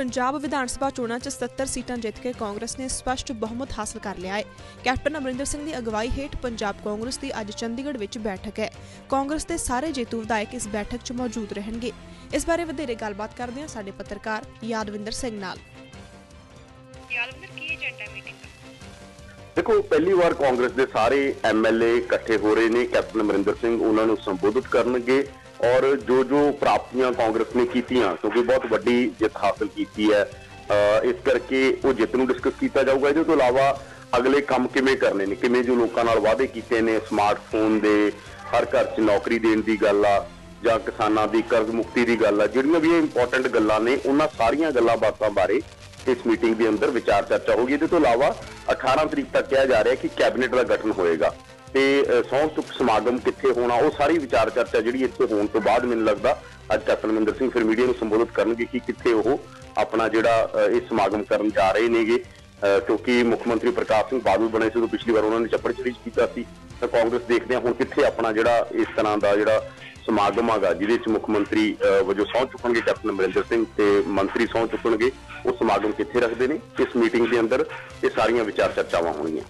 ਪੰਜਾਬ ਵਿਧਾਨ ਸਭਾ ਚੋਣਾਂ 'ਚ 77 ਸੀਟਾਂ ਜਿੱਤ ਕੇ ਕਾਂਗਰਸ ਨੇ ਸਪਸ਼ਟ ਬਹੁਮਤ ਹਾਸਲ ਕਰ ਲਿਆ ਹੈ। ਕੈਪਟਨ ਅਮਰਿੰਦਰ ਸਿੰਘ ਦੀ ਅਗਵਾਈ ਹੇਠ ਪੰਜਾਬ ਕਾਂਗਰਸ ਦੀ ਅੱਜ ਚੰਡੀਗੜ੍ਹ ਵਿੱਚ ਬੈਠਕ ਹੈ। ਕਾਂਗਰਸ ਦੇ ਸਾਰੇ ਜੇਤੂ ਵਿਧਾਇਕ ਇਸ ਬੈਠਕ 'ਚ ਮੌਜੂਦ ਰਹਿਣਗੇ। ਇਸ ਬਾਰੇ ਵਧੇਰੇ ਗੱਲਬਾਤ ਕਰਦੇ ਹਾਂ ਸਾਡੇ ਪੱਤਰਕਾਰ ਯਾਦਵਿੰਦਰ ਸਿੰਘ ਨਾਲ। ਯਾਦਵਿੰਦਰ ਕੀ ਏਜੰਡਾ ਮੀਟਿੰਗ ਦਾ? ਦੇਖੋ ਪਹਿਲੀ ਵਾਰ ਕਾਂਗਰਸ ਦੇ ਸਾਰੇ ਐਮਐਲਏ ਇਕੱਠੇ ਹੋ ਰਹੇ ਨੇ। ਕੈਪਟਨ ਅਮਰਿੰਦਰ ਸਿੰਘ ਉਹਨਾਂ ਨੂੰ ਸੰਬੋਧਿਤ ਕਰਨਗੇ। ਔਰ ਜੋ ਜੋ ਪ੍ਰਾਪਤੀਆਂ ਕਾਂਗਰਸ ਨੇ ਕੀਤੀਆਂ, ਕਿਉਂਕਿ ਬਹੁਤ ਵੱਡੀ ਜਿੱਤ ਹਾਸਲ ਕੀਤੀ ਹੈ ਇਸ ਕਰਕੇ ਉਹ ਜਿੱਤ ਨੂੰ ਡਿਸਕਸ ਕੀਤਾ ਜਾਊਗਾ। ਇਹਦੇ ਤੋਂ ਇਲਾਵਾ ਅਗਲੇ ਕੰਮ ਕਿਵੇਂ ਕਰਨੇ ਨੇ? ਕਿਵੇਂ ਜੋ ਲੋਕਾਂ ਨਾਲ ਵਾਅਦੇ ਕੀਤੇ ਨੇ ਸਮਾਰਟਫੋਨ ਦੇ, ਹਰ ਘਰ 'ਚ ਨੌਕਰੀ ਦੇਣ ਦੀ ਗੱਲ ਆ, ਜਾਂ ਕਿਸਾਨਾਂ ਦੀ ਕਰਜ਼ ਮੁਕਤੀ ਦੀ ਗੱਲ ਆ, ਜਿਹੜੀਆਂ ਵੀ ਇੰਪੋਰਟੈਂਟ ਗੱਲਾਂ ਨੇ, ਉਹਨਾਂ ਸਾਰੀਆਂ ਗੱਲਾਂ ਬਾਤਾਂ ਬਾਰੇ ਇਸ ਮੀਟਿੰਗ ਦੇ ਅੰਦਰ ਵਿਚਾਰ ਚਰਚਾ ਹੋਗੀ ਇਹਦੇ ਤੋਂ ਇਲਾਵਾ 18 ਤਰੀਕ ਤੱਕ ਕਿਹਾ ਜਾ ਰਿਹਾ ਕਿ ਕੈਬਨਿਟ ਦਾ ਗਠਨ ਹੋਏਗਾ। ਤੇ ਅ, ਸਹੁੰ ਚੁੱਕ ਸਮਾਗਮ ਕਿੱਥੇ ਹੋਣਾ ਉਹ ਸਾਰੀ ਵਿਚਾਰ ਚਰਚਾ ਜਿਹੜੀ ਇੱਥੇ ਹੋਣ ਤੋਂ ਬਾਅਦ ਮੈਨੂੰ ਲੱਗਦਾ ਅੱਜ ਕੈਪਟਨ ਅਮਰਿੰਦਰ ਸਿੰਘ ਫਿਰ ਮੀਡੀਆ ਨੂੰ ਸੰਬੋਧਿਤ ਕਰਨਗੇ ਕਿ ਕਿੱਥੇ ਉਹ ਆਪਣਾ ਜਿਹੜਾ ਇਹ ਸਮਾਗਮ ਕਰਨ ਜਾ ਰਹੇ ਨੇਗੇ। ਕਿਉਂਕਿ ਮੁੱਖ ਮੰਤਰੀ ਪ੍ਰਕਾਸ਼ ਸਿੰਘ ਬਾਦਲ ਬਣੇ ਸੀ ਉਦੋਂ ਪਿਛਲੀ ਵਾਰ ਉਹਨਾਂ ਨੇ ਚੱਪੜ ਚੜੀ ਕੀਤਾ ਸੀ। ਤਾਂ ਕਾਂਗਰਸ ਦੇਖਦੇ ਆ ਹੁਣ ਕਿੱਥੇ ਆਪਣਾ ਜਿਹੜਾ ਇਸ ਤਰ੍ਹਾਂ ਦਾ ਜਿਹੜਾ ਸਮਾਗਮ ਹੈਗਾ ਜਿਹਦੇ ਵਿੱਚ ਮੁੱਖ ਮੰਤਰੀ ਅ, ਵਜੋਂ ਸਹੁੰ ਚੁੱਕਣਗੇ ਕੈਪਟਨ ਅਮਰਿੰਦਰ ਸਿੰਘ ਤੇ ਮੰਤਰੀ ਸਹੁੰ ਚੁੱਕਣਗੇ ਉਹ ਸਮਾਗਮ ਕਿੱਥੇ ਰੱਖਦੇ ਨੇ? ਇਸ ਮੀਟਿੰਗ ਦੇ ਅੰਦਰ ਇਹ ਸਾਰੀਆਂ ਵਿਚਾਰ ਚਰਚਾਵਾਂ ਹੋਣਗੀਆਂ।